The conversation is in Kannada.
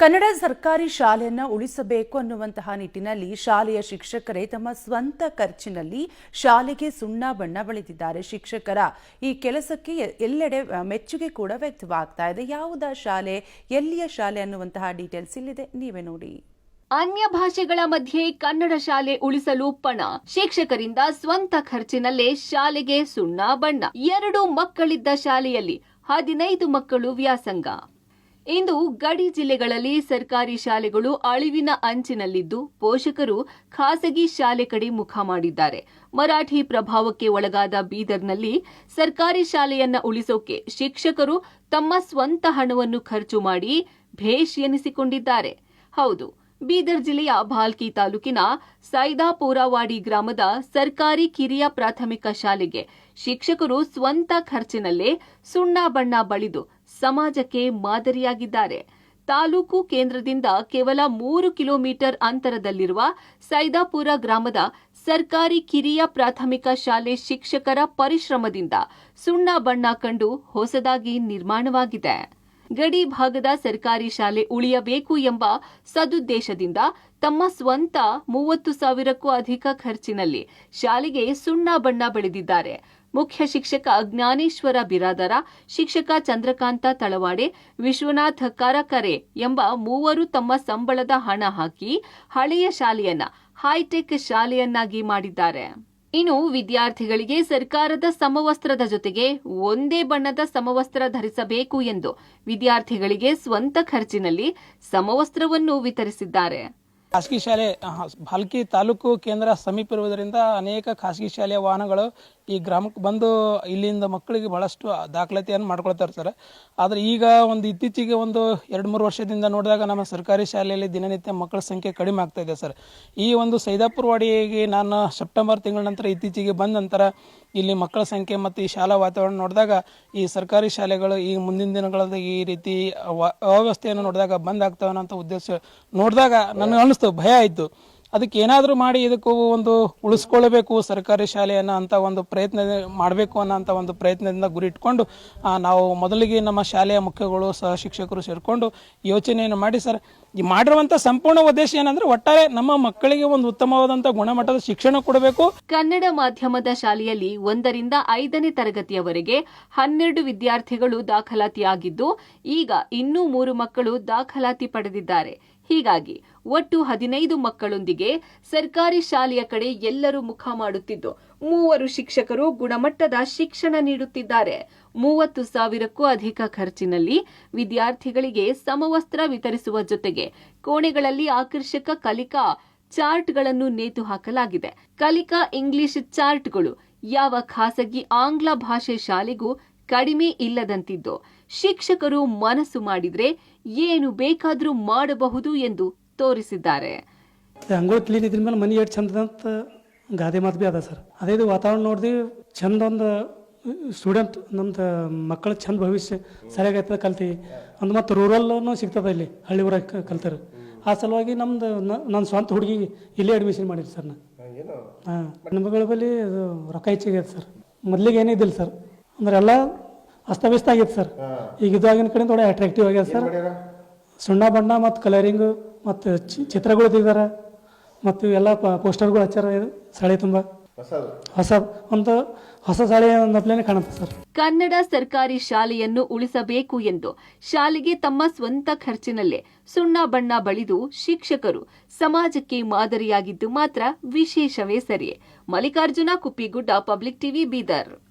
ಕನ್ನಡ ಸರ್ಕಾರಿ ಶಾಲೆಯನ್ನು ಉಳಿಸಬೇಕು ಅನ್ನುವಂತಹ ನಿಟ್ಟಿನಲ್ಲಿ ಶಾಲೆಯ ಶಿಕ್ಷಕರೇ ತಮ್ಮ ಸ್ವಂತ ಖರ್ಚಿನಲ್ಲಿ ಶಾಲೆಗೆ ಸುಣ್ಣ ಬಣ್ಣ ಬಳಿದಿದ್ದಾರೆ. ಶಿಕ್ಷಕರ ಈ ಕೆಲಸಕ್ಕೆ ಎಲ್ಲೆಡೆ ಮೆಚ್ಚುಗೆ ಕೂಡ ವ್ಯಕ್ತವಾಗ್ತಾ ಇದೆ. ಯಾವುದ ಶಾಲೆ, ಎಲ್ಲಿಯ ಶಾಲೆ ಅನ್ನುವಂತಹ ಡೀಟೇಲ್ಸ್ ಇಲ್ಲಿದೆ. ನೀವೇ ನೋಡಿ. ಅನ್ಯ ಭಾಷೆಗಳ ಮಧ್ಯೆ ಕನ್ನಡ ಶಾಲೆ ಉಳಿಸಲು ಪಣ. ಶಿಕ್ಷಕರಿಂದ ಸ್ವಂತ ಖರ್ಚಿನಲ್ಲೇ ಶಾಲೆಗೆ ಸುಣ್ಣ ಬಣ್ಣ. ಎರಡು ಮಕ್ಕಳಿದ್ದ ಶಾಲೆಯಲ್ಲಿ ಹದಿನೈದು ಮಕ್ಕಳು ವ್ಯಾಸಂಗ. ಇಂದು ಗಡಿ ಜಿಲ್ಲೆಗಳಲ್ಲಿ ಸರ್ಕಾರಿ ಶಾಲೆಗಳು ಅಳಿವಿನ ಅಂಚಿನಲ್ಲಿದ್ದು ಪೋಷಕರು ಖಾಸಗಿ ಶಾಲೆ ಕಡೆ ಮುಖ ಮಾಡಿದ್ದಾರೆ. ಮರಾಠಿ ಪ್ರಭಾವಕ್ಕೆ ಒಳಗಾದ ಬೀದರ್ನಲ್ಲಿ ಸರ್ಕಾರಿ ಶಾಲೆಯನ್ನ ಉಳಿಸೋಕೆ ಶಿಕ್ಷಕರು ತಮ್ಮ ಸ್ವಂತ ಹಣವನ್ನು ಖರ್ಚು ಮಾಡಿ ಭೇಷ್ ಎನಿಸಿಕೊಂಡಿದ್ದಾರೆ. ಹೌದು ಬೀದರ್ ಜಿಲ್ಲೆಯ ಭಾಲ್ಕಿ ತಾಲೂಕಿನ ಸೈದಾಪುರವಾಡಿ ಗ್ರಾಮದ ಸರ್ಕಾರಿ ಕಿರಿಯ ಪ್ರಾಥಮಿಕ ಶಾಲೆಗೆ ಶಿಕ್ಷಕರು ಸ್ವಂತ ಖರ್ಚಿನಲ್ಲೇ ಸುಣ್ಣ ಬಣ್ಣ ಬಳಿದು ಸಮಾಜಕ್ಕೆ ಮಾದರಿಯಾಗಿದ್ದಾರೆ. ತಾಲೂಕು ಕೇಂದ್ರದಿಂದ ಕೇವಲ ಮೂರು ಕಿಲೋಮೀಟರ್ ಅಂತರದಲ್ಲಿರುವ ಸೈದಾಪುರ ಗ್ರಾಮದ ಸರ್ಕಾರಿ ಕಿರಿಯ ಪ್ರಾಥಮಿಕ ಶಾಲೆ ಶಿಕ್ಷಕರ ಪರಿಶ್ರಮದಿಂದ ಸುಣ್ಣ ಬಣ್ಣ ಕಂಡು ಹೊಸದಾಗಿ ನಿರ್ಮಾಣವಾಗಿದೆ. ಗಡಿ ಭಾಗದ ಸರ್ಕಾರಿ ಶಾಲೆ ಉಳಿಯಬೇಕು ಎಂಬ ಸದುದ್ದೇಶದಿಂದ ತಮ್ಮ ಸ್ವಂತ ಮೂವತ್ತು ಸಾವಿರಕ್ಕೂ ಅಧಿಕ ಖರ್ಚಿನಲ್ಲಿ ಶಾಲೆಗೆ ಸುಣ್ಣ ಬಣ್ಣ ಬೆಳೆದಿದ್ದಾರೆ. ಮುಖ್ಯ ಶಿಕ್ಷಕ ಜ್ಞಾನೇಶ್ವರ ಬಿರಾದರ, ಶಿಕ್ಷಕ ಚಂದ್ರಕಾಂತ ತಳವಾಡೆ, ವಿಶ್ವನಾಥ್ ಕರಕರೆ ಎಂಬ ಮೂವರು ತಮ್ಮ ಸಂಬಳದ ಹಣ ಹಾಕಿ ಹಳೆಯ ಶಾಲೆಯನ್ನ ಹೈಟೆಕ್ ಶಾಲೆಯನ್ನಾಗಿ ಮಾಡಿದ್ದಾರೆ. ಇನ್ನು ವಿದ್ಯಾರ್ಥಿಗಳಿಗೆ ಸರ್ಕಾರದ ಸಮವಸ್ತ್ರದ ಜೊತೆಗೆ ಒಂದೇ ಬಣ್ಣದ ಸಮವಸ್ತ್ರ ಧರಿಸಬೇಕು ಎಂದು ವಿದ್ಯಾರ್ಥಿಗಳಿಗೆ ಸ್ವಂತ ಖರ್ಚಿನಲ್ಲಿ ಸಮವಸ್ತ್ರವನ್ನು ವಿತರಿಸಿದ್ದಾರೆ. ಖಾಸಗಿ ಶಾಲೆ ಹಲ್ಕಿ ತಾಲೂಕು ಕೇಂದ್ರ ಸಮೀಪ ಇರುವುದರಿಂದ ಅನೇಕ ಖಾಸಗಿ ಶಾಲೆಯ ವಾಹನಗಳು ಈ ಗ್ರಾಮಕ್ಕೆ ಬಂದು ಇಲ್ಲಿಂದ ಮಕ್ಕಳಿಗೆ ಬಹಳಷ್ಟು ದಾಖಲಾತಿಯನ್ನು ಮಾಡ್ಕೊಳ್ತಾರೆ ಇರ್ತಾರೆ. ಆದರೆ ಈಗ ಒಂದು ಇತ್ತೀಚೆಗೆ ಒಂದು ಎರಡು ಮೂರು ವರ್ಷದಿಂದ ನೋಡಿದಾಗ ನಮ್ಮ ಸರ್ಕಾರಿ ಶಾಲೆಯಲ್ಲಿ ದಿನನಿತ್ಯ ಮಕ್ಕಳ ಸಂಖ್ಯೆ ಕಡಿಮೆ ಆಗ್ತಾ ಇದೆ ಸರ್. ಈ ಒಂದು ಸೈದಾಪುರ ವಾಡಿಗೆ ನಾನು ಸೆಪ್ಟೆಂಬರ್ ತಿಂಗಳ ನಂತರ ಇತ್ತೀಚೆಗೆ ಬಂದ ನಂತರ ಇಲ್ಲಿ ಮಕ್ಕಳ ಸಂಖ್ಯೆ ಮತ್ತು ಈ ಶಾಲಾ ವಾತಾವರಣ ನೋಡಿದಾಗ ಈ ಸರ್ಕಾರಿ ಶಾಲೆಗಳು ಈ ಮುಂದಿನ ದಿನಗಳಲ್ಲಿ ಈ ರೀತಿ ಅವ- ಅವ್ಯವಸ್ಥೆಯನ್ನು ನೋಡಿದಾಗ ಬಂದ್ ಆಗ್ತಾವೆ ಅನ್ನೋ ಉದ್ದೇಶ ನೋಡಿದಾಗ ನನಗೆ ಅನ್ನಿಸ್ತು, ಭಯ ಆಯಿತು. ಅದಕ್ಕೆ ಏನಾದರೂ ಮಾಡಿ ಇದಕ್ಕೂ ಒಂದು ಉಳಿಸ್ಕೊಳ್ಬೇಕು ಸರ್ಕಾರಿ ಶಾಲೆಯನ್ನು ಅಂತ ಒಂದು ಪ್ರಯತ್ನ ಮಾಡಬೇಕು ಅನ್ನೋಂಥ ಒಂದು ಪ್ರಯತ್ನದಿಂದ ಗುರಿ ಇಟ್ಕೊಂಡು ನಾವು ಮೊದಲಿಗೆ ನಮ್ಮ ಶಾಲೆಯ ಮುಖ್ಯಗಳು ಸಹ ಶಿಕ್ಷಕರು ಸೇರಿಕೊಂಡು ಯೋಚನೆಯನ್ನು ಮಾಡಿ ಸರ್. ಈ ಮಾಡಿರುವಂತ ಸಂಪೂರ್ಣ ಉದ್ದೇಶ ಏನಂದ್ರೆ ಒಟ್ಟಾರೆ ನಮ್ಮ ಮಕ್ಕಳಿಗೆ ಒಂದು ಉತ್ತಮವಾದಂತ ಗುಣಮಟ್ಟದ ಶಿಕ್ಷಣ ಕೊಡಬೇಕು. ಕನ್ನಡ ಮಾಧ್ಯಮದ ಶಾಲೆಯಲ್ಲಿ ಒಂದರಿಂದ ಐದನೇ ತರಗತಿಯವರೆಗೆ ಹನ್ನೆರಡು ವಿದ್ಯಾರ್ಥಿಗಳು ದಾಖಲಾತಿಯಾಗಿದ್ದು, ಈಗ ಇನ್ನೂ ಮೂರು ಮಕ್ಕಳು ದಾಖಲಾತಿ ಪಡೆದಿದ್ದಾರೆ. ಹೀಗಾಗಿ ಒಟ್ಟು ಹದಿನೈದು ಮಕ್ಕಳೊಂದಿಗೆ ಸರ್ಕಾರಿ ಶಾಲೆಯ ಕಡೆ ಎಲ್ಲರೂ ಮುಖ ಮಾಡುತ್ತಿದ್ದು, ಮೂವರು ಶಿಕ್ಷಕರು ಗುಣಮಟ್ಟದ ಶಿಕ್ಷಣ ನೀಡುತ್ತಿದ್ದಾರೆ. ಮೂವತ್ತು ಸಾವಿರಕ್ಕೂ ಅಧಿಕ ಖರ್ಚಿನಲ್ಲಿ ವಿದ್ಯಾರ್ಥಿಗಳಿಗೆ ಸಮವಸ್ತ್ರ ವಿತರಿಸುವ ಜೊತೆಗೆ ಕೋಣೆಗಳಲ್ಲಿ ಆಕರ್ಷಕ ಕಲಿಕಾ ಚಾರ್ಟ್ಗಳನ್ನು ನೇತು ಹಾಕಲಾಗಿದೆ. ಕಲಿಕಾ ಇಂಗ್ಲಿಷ್ ಚಾರ್ಟ್ಗಳು ಯಾವ ಖಾಸಗಿ ಆಂಗ್ಲ ಭಾಷೆ ಶಾಲೆಗೂ ಕಡಿಮೆ ಇಲ್ಲದಂತಿದ್ದು, ಶಿಕ್ಷಕರು ಮನಸ್ಸು ಮಾಡಿದ್ರೆ ಏನು ಬೇಕಾದರೂ ಮಾಡಬಹುದು ಎಂದು ತೋರಿಸಿದ್ದಾರೆ. ಅಂಗೋಳ ಕ್ಲೀನ್ ಇದ್ರ ಮೇಲೆ ಗಾದೆ ಮಾತು ಭೀ ಅದ ಸರ್. ಅದೇ ವಾತಾವರಣ ನೋಡಿದ್ವಿ ಚಂದ ಒಂದು ಸ್ಟೂಡೆಂಟ್ ನಮ್ದು ಮಕ್ಕಳ ಚಂದ ಭವಿಷ್ಯ ಸರಿಯಾಗೈತದ ಕಲ್ತೀವಿ ಅಂದ್ರೆ ಮತ್ತು ರೂರಲ್ಲೂ ಸಿಗ್ತದೆ ಇಲ್ಲಿ ಹಳ್ಳಿ ಊರಾಗ ಕಲ್ತಾರೆ. ಆ ಸಲುವಾಗಿ ನಮ್ದು ನನ್ನ ಸ್ವಂತ ಹುಡುಗಿ ಇಲ್ಲೇ ಅಡ್ಮಿಷನ್ ಮಾಡಿರಿ ಸರ್ ನಾನು ಹಾಂ ಬಳಿ ರೊಕ್ಕ ಹೆಚ್ಚಿಗೆ ಸರ್. ಮೊದ್ಲಿಗೆ ಏನಿದ್ದಿಲ್ಲ ಸರ್. ಅಂದ್ರೆ ಎಲ್ಲ ಅಸ್ತವ್ಯಸ್ತ ಆಗೈತೆ ಸರ್. ಈಗ ಇದಾಗಿನ ಕಡೆ ತೋಡೆ ಅಟ್ರಾಕ್ಟಿವ್ ಆಗ್ಯದ ಸರ್. ಸುಣ್ಣ ಬಣ್ಣ ಮತ್ತು ಕಲರಿಂಗು ಮತ್ತು ಚಿತ್ರಗಳು ತೆಗ್ದಾರ. ಮತ್ತು ಎಲ್ಲ ಪೋಸ್ಟರ್ಗಳು ಹಚ್ಚಾರ ಇದು ತುಂಬಾ ತುಂಬ. ಹೊಸ ಒಂದು ಹೊಸ ಶಾಲೆ ನಪ್ಲೇನೆ ಕಾಣುತ್ತೆ ಸರ್. ಕನ್ನಡ ಸರ್ಕಾರಿ ಶಾಲೆಯನ್ನು ಉಳಿಸಬೇಕು ಎಂದು ಶಾಲೆಗೆ ತಮ್ಮ ಸ್ವಂತ ಖರ್ಚಿನಲ್ಲೇ ಸುಣ್ಣ ಬಣ್ಣ ಬಳಿದು ಶಿಕ್ಷಕರು ಸಮಾಜಕ್ಕೆ ಮಾದರಿಯಾಗಿದ್ದು ಮಾತ್ರ ವಿಶೇಷವೇ ಸರಿಯೇ ಮಲ್ಲಿಕಾರ್ಜುನ ಕುಪ್ಪಿಗುಡ್ಡ ಪಬ್ಲಿಕ್ ಟಿವಿ ಬೀದರ್.